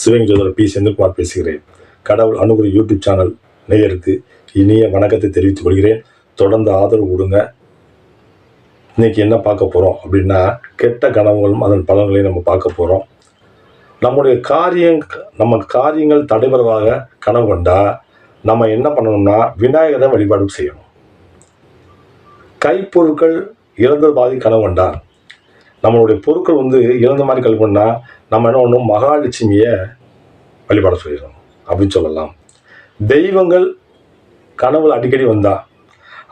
Sivaganga ஜோதர் B Senthilkumar பேசுகிறேன். கடவுள் அணுகுரு YouTube channel நேயருக்கு இனிய வணக்கத்தை தெரிவித்துக் கொள்கிறேன். தொடர்ந்து ஆதரவு கொடுங்க. இன்னைக்கு என்ன பார்க்க போகிறோம் அப்படின்னா கெட்ட கனவுகளும் அதன் பலன்களையும் நம்ம பார்க்க போகிறோம் நம்முடைய காரியம் நம்ம காரியங்கள் தடைபெறதாக கனவு கொண்டா நம்ம என்ன பண்ணணும்னா விநாயகரை வழிபாடு செய்யணும். கைப்பொருட்கள் இழந்த பாதி கனவு கொண்டான் நம்மளுடைய பொருட்கள் வந்து இழந்த மாதிரி கல்வி நம்ம என்ன பண்ணணும்? மகாலட்சுமியை வழிபாட சொல்லிடணும் அப்படின்னு சொல்லலாம். தெய்வங்கள் கனவுல அடிக்கடி வந்தா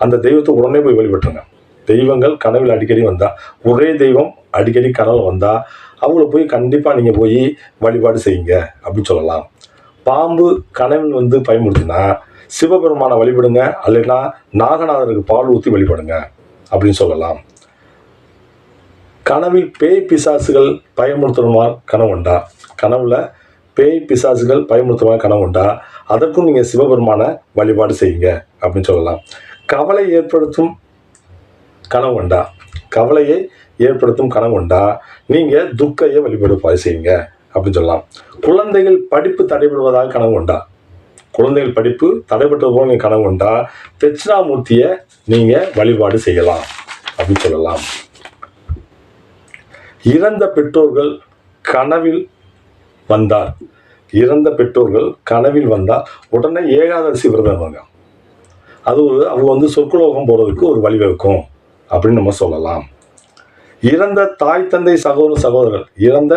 அந்த தெய்வத்தை உடனே போய் வழிபட்டுருங்க. தெய்வங்கள் கனவில் அடிக்கடி வந்தா ஒரே தெய்வம் அடிக்கடி கனவு வந்தா அவங்கள போய் கண்டிப்பாக நீங்கள் போய் வழிபாடு செய்யுங்க அப்படின்னு சொல்லலாம். பாம்பு கனவில் வந்து பயன்படுத்தினா சிவபெருமானை வழிபடுங்க அல்லைன்னா நாகநாதருக்கு பால் ஊற்றி வழிபடுங்க அப்படின்னு சொல்லலாம். கனவில் பேய் பிசாசுகள் பயமுறுத்துறமா கனவுண்டா கனவுல பேய் பிசாசுகள் பயமுறுத்தமாக கனவு உண்டா அதற்கும் நீங்கள் சிவபெருமானை வழிபாடு செய்யுங்க அப்படின்னு சொல்லலாம். கவலை ஏற்படுத்தும் கனவு உண்டா கவலையை ஏற்படுத்தும் கனவு உண்டா நீங்கள் துக்கையை வழிபாடு செய்யுங்க அப்படின்னு சொல்லலாம். குழந்தைகள் படிப்பு தடைபடுவதாக கனவு உண்டா குழந்தைகள் படிப்பு தடைபட்டது போல நீங்கள் கனவு உண்டா தட்சிணாமூர்த்தியை நீங்கள் வழிபாடு செய்யலாம் அப்படின்னு சொல்லலாம். இறந்த பெற்றோர்கள் கனவில் வந்தார். இறந்த பெற்றோர்கள் கனவில் வந்தால் உடனே ஏகாதசி விரதம் இருங்க அது ஒரு அவங்க வந்து சொற்குலோகம் போகிறதுக்கு ஒரு வழிவகுக்கும் அப்படின்னு நம்ம சொல்லலாம். இறந்த தாய் தந்தை சகோதர சகோதரர்கள். இறந்த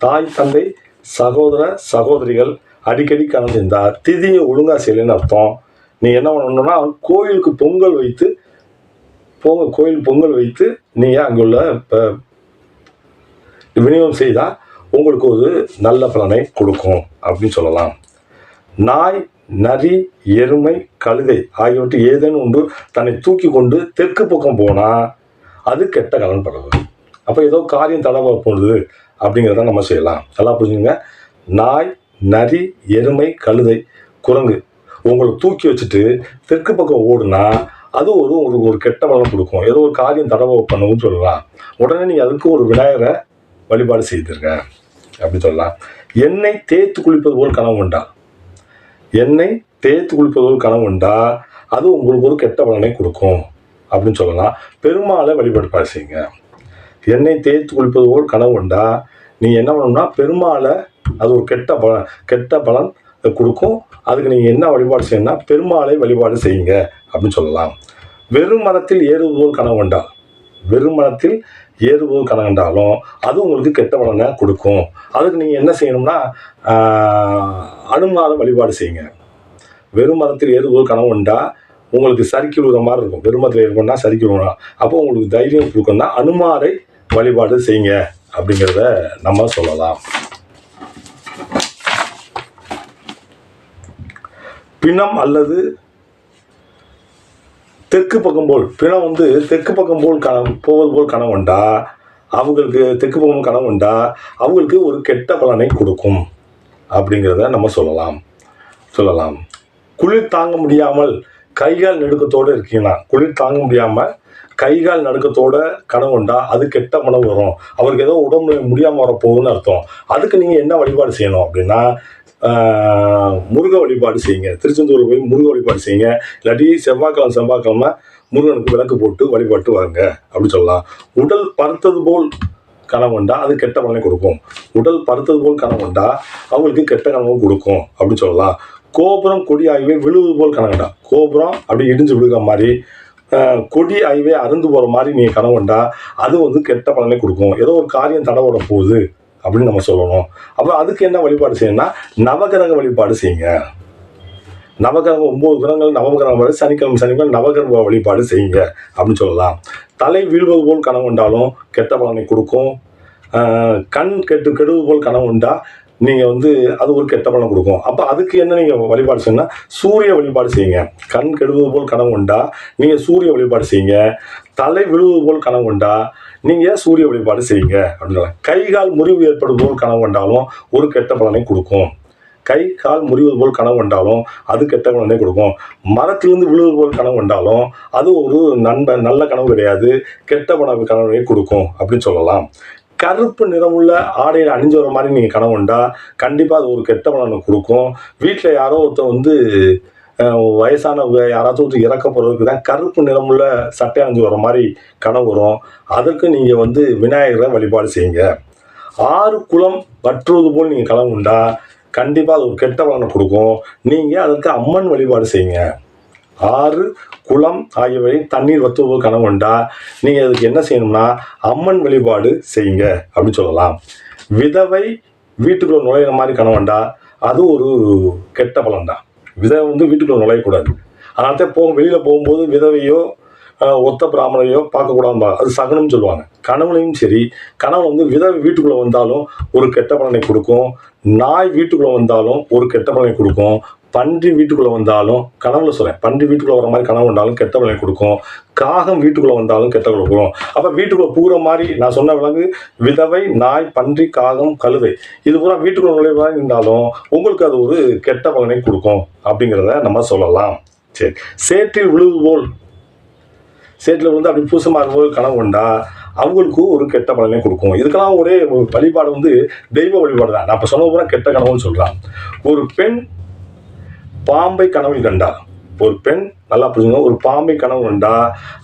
தாய் தந்தை சகோதர சகோதரிகள் அடிக்கடி கலந்துருந்தால் திதியை ஒழுங்கா செய்யலைன்னு அர்த்தம். நீ என்ன பண்ணணும்னா கோயிலுக்கு பொங்கல் வைத்து பொங்க கோயில் பொங்கல் வைத்து நீங்கள் அங்குள்ள இப்போ விநியோகம் செய்தால் உங்களுக்கு ஒரு நல்ல பலனை கொடுக்கும் அப்படின்னு சொல்லலாம். நாய் நரி எருமை கழுதை ஆகியவற்றை ஏதேனும் ஒன்று தன்னை தூக்கி கொண்டு தெற்கு பக்கம் போனால் அது கெட்ட கலன் படுது அப்போ ஏதோ காரியம் தடவை போடுது அப்படிங்கிறத நம்ம செய்யலாம். நல்லா புரிஞ்சுங்க நாய் நரி எருமை கழுதை குரங்கு உங்களை தூக்கி வச்சுட்டு தெற்கு பக்கம் ஓடுனா அது ஒரு ஒரு ஒரு கெட்ட பலன் கொடுக்கும். ஏதோ ஒரு காரியம் தடவை பண்ணுவோம்னு சொல்லலாம். உடனே நீங்கள் அதுக்கு ஒரு விநாயகரை வழிபாடு செய்திருங்க அப்படி சொல்லலாம். எண்ணெய் தேய்த்து குளிப்பது போல் கனவு உண்டா? எண்ணெய் தேய்த்து குளிப்பது போல் கனவு உண்டா? அது உங்களுக்கு ஒரு கெட்ட பலனை கொடுக்கும். அப்படின்னு சொல்லலாம். பெருமாளை வழிபாடு செய்யுங்க. எண்ணெய் தேய்த்து குளிப்பது போல் கனவு உண்டா? நீங்கள் என்ன பண்ணணும்னா பெருமாளை அது ஒரு கெட்ட பலன் கெட்ட பலன் கொடுக்கும். அதுக்கு நீங்கள் என்ன வழிபாடு செய்யணும்னா பெருமாளை வழிபாடு செய்யுங்க. அப்படின்னு சொல்லலாம். வெறும் மரத்தில் ஏறுவது போல் கனவு உண்டா? வெறும் மரத்தில் ஏறுவது கணக்கண்டாலும் அது உங்களுக்கு கெட்ட பலனை கொடுக்கும். அதுக்கு நீங்கள் என்ன செய்யணும்னா ஆஹ், வழிபாடு செய்யுங்க. வெறும் மரத்தில் ஏது கனவு உண்டா உங்களுக்கு சறுக்கி விழுகிற மாதிரி இருக்கும். வெறும் மரத்தில் சறுக்கி விழுறா அப்போ உங்களுக்கு தைரியம் கொடுக்கணும்னா அனுமாரை வழிபாடு செய்யுங்க அப்படிங்கிறத நம்ம சொல்லலாம். பிணம் அல்லது தெற்கு பக்கம் போல் பிணம் வந்து தெற்கு பக்கம் போல் கனவு போவது போல் கனவு உண்டா? அவங்களுக்கு தெற்கு பக்கம் கனவு உண்டா? அவங்களுக்கு ஒரு கெட்ட பலனை கொடுக்கும். அப்படிங்கிறத நம்ம சொல்லலாம். சொல்லலாம். குளிர் தாங்க முடியாமல் கைகால் நடுக்கத்தோடு இருக்கீங்கன்னா குளிர் தாங்க முடியாமல் கைகால் நடுக்கத்தோட கனவு உண்டா? அது கெட்ட மனம் வரும். அவருக்கு ஏதோ உடம்பு முடியாமல் வரப்போகுதுன்னு அர்த்தம். அதுக்கு நீங்கள் என்ன வழிபாடு செய்யணும் அப்படின்னா முருக வழிபாடு செய்யுங்க. திருச்செந்தூர் போய் முருக வழிபாடு செய்யுங்க. இல்லாட்டி செவ்வாய்க்கிழமை செவ்வாய்க்கிழமை முருகனுக்கு விளக்கு போட்டு வழிபாட்டு வாங்க. அப்படின்னு சொல்லலாம். உடல் பருத்தது போல் கனவு அது கெட்ட பலனை கொடுக்கும். உடல் பருத்தது போல் கனவு உண்டா அவங்களுக்கு கெட்ட கனவும் கொடுக்கும். அப்படின்னு சொல்லலாம். கோபுரம் கொடி ஆகியவை விழுவது போல் கனவுண்டா கோபுரம் அப்படி இடிஞ்சு விழுகிற மாதிரி கொடி ஆய்வே அருந்து போகிற மாதிரி நீங்கள் கனவுண்டா அது வந்து கெட்ட பலனை கொடுக்கும். ஏதோ ஒரு காரியம் தடவோட போகுது அப்படின்னு நம்ம சொல்லணும். அப்போ அதுக்கு என்ன வழிபாடு செய்யணும்னா நவகிரக வழிபாடு செய்யுங்க. நவகிரகம் ஒம்பது கிரகங்கள் நவகிரகம் வரை சனிக்கிழமை சனிக்கிழமை நவகிரக வழிபாடு செய்யுங்க அப்படின்னு சொல்லலாம். தலை வீழ்வது போல் கனவு உண்டாலும் கெட்ட பலனை கொடுக்கும். கண் கெட்டு கெடுவது போல் கனவு உண்டா நீங்கள் வந்து அது ஒரு கெட்ட பலன் கொடுக்கும். அப்போ அதுக்கு என்ன நீங்கள் வழிபாடு செய்யணும்னா சூரிய வழிபாடு செய்யுங்க. கண் கெடுவது போல் கனவு உண்டா நீங்கள் சூரிய வழிபாடு செய்யுங்க. தலை விழுவது போல் கனவு உண்டா நீங்கள் சூரிய வழிபாடு செய்யுங்க? அப்படின்னு கை கால் முறிவு ஏற்படுவது போல் கனவு கொண்டாலும் ஒரு கெட்ட பலனை கொடுக்கும். கை கால் முறிவது போல் கனவு கொண்டாலும் அது கெட்ட பலனை கொடுக்கும். மரத்திலிருந்து விழுவது போல் கனவு கொண்டாலும் அது ஒரு நண்ப நல்ல கனவு கிடையாது கெட்ட பண கனவுகளை கொடுக்கும் அப்படின்னு சொல்லலாம். கருப்பு நிறமுள்ள ஆடையில் அணிஞ்சு வர மாதிரி நீங்கள் கனவு கொண்டா கண்டிப்பாக அது ஒரு கெட்ட பலனை கொடுக்கும். வீட்டில் யாரோ ஒருத்தர் வந்து வயசானவங்க யாராச்சும் ஒருத்தர் இறக்க போகிறதுக்கு தான் கருப்பு நிறமுள்ள சட்டை அணிஞ்சு வர மாதிரி கனவு வரும். அதற்கு நீங்கள் வந்து விநாயகரை வழிபாடு செய்யுங்க. ஆறு குளம் வற்றுவது போல் நீங்கள் கனவு உண்டா கண்டிப்பாக அது ஒரு கெட்ட பலனை கொடுக்கும். நீங்கள் அதற்கு அம்மன் வழிபாடு செய்யுங்க. ஆறு குளம் ஆகியவை தண்ணீர் வத்துவது கனவுண்டா கனவு உண்டா நீங்கள் அதுக்கு என்ன செய்யணும்னா அம்மன் வழிபாடு செய்யுங்க அப்படின்னு சொல்லலாம். விதவை வீட்டுக்குள்ளே நுழையிற மாதிரி கனவு உண்டா அது ஒரு கெட்ட பலன் தான் விதவை வந்து வீட்டுக்குள்ள நுழையக்கூடாது. அதனால தான் போகும் வெளியில் போகும்போது விதவையோ ஒத்த பிராமணரையோ பார்க்கக்கூடாதும்பா. அது சகனம்னு சொல்லுவாங்க. கணவனையும் சரி கனவு வந்து விதவை வீட்டுக்குள்ளே வந்தாலும் ஒரு கெட்ட பலனை கொடுக்கும். நாய் வீட்டுக்குள்ளே வந்தாலும் ஒரு கெட்ட பலனை கொடுக்கும். பன்றி வீட்டுக்குள்ளே வந்தாலும் கனவுல சொல்கிறேன் பன்றி வீட்டுக்குள்ளே வர மாதிரி கனவு வந்தாலும் கெட்ட பலனை கொடுக்கும். காகம் வீட்டுக்குள்ளே வந்தாலும் கெட்ட பலனை கொடுக்கும். அப்போ வீட்டுக்குள்ளே பூர மாதிரி நான் சொன்ன விலங்கு விதவை நாய் பன்றி காகம் கழுதை இது பூரா வீட்டுக்குள்ளே நுழைவாக இருந்தாலும் உங்களுக்கு அது ஒரு கெட்ட பலனை கொடுக்கும். அப்படிங்கிறத நம்ம சொல்லலாம். சரி. சேற்றில் விழுது போல் சேட்டில் வந்து அப்படி பூசமாக இருக்கும்போது கனவு கொண்டா அவங்களுக்கும் ஒரு கெட்ட பலனை கொடுக்கும். இதுக்கெல்லாம் ஒரே ஒரு வழிபாடு வந்து தெய்வ வழிபாடு தான். நான் இப்போ சொன்ன பூரா கெட்ட கனவுன்னு சொல்கிறான் ஒரு பெண் பாம்பை கனவில் கண்டா ஒரு பெண் நல்லா புரிஞ்சுக்கணும் ஒரு பாம்பை கனவு கண்டா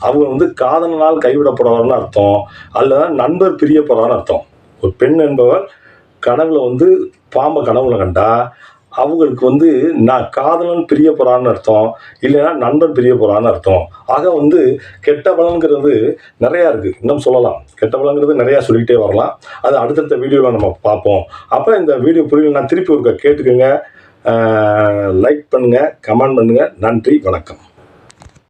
அவங்க வந்து காதலனால் கைவிடப்படுறாருன்னு அர்த்தம் அல்லது நண்பர் பிரிய அர்த்தம். ஒரு பெண் என்பவர் கனவுல வந்து பாம்பை கனவுல கண்டா அவங்களுக்கு வந்து நான் காதலன் பிரிய போகிறான்னு அர்த்தம் இல்லைன்னா நண்பன் பிரிய போகிறான்னு அர்த்தம். ஆக வந்து கெட்ட பலன்கிறது நிறையா இருக்குது இன்னும் சொல்லலாம். கெட்ட பலன்கிறது நிறையா சொல்லிக்கிட்டே வரலாம். அது அடுத்தடுத்த வீடியோவில் நம்ம பார்ப்போம். அப்போ இந்த வீடியோ புரியலன்னா திருப்பி ஒருக்க கேட்டுக்கோங்க. லைக் பண்ணுங்கள் கமெண்ட் பண்ணுங்கள் நன்றி வணக்கம்.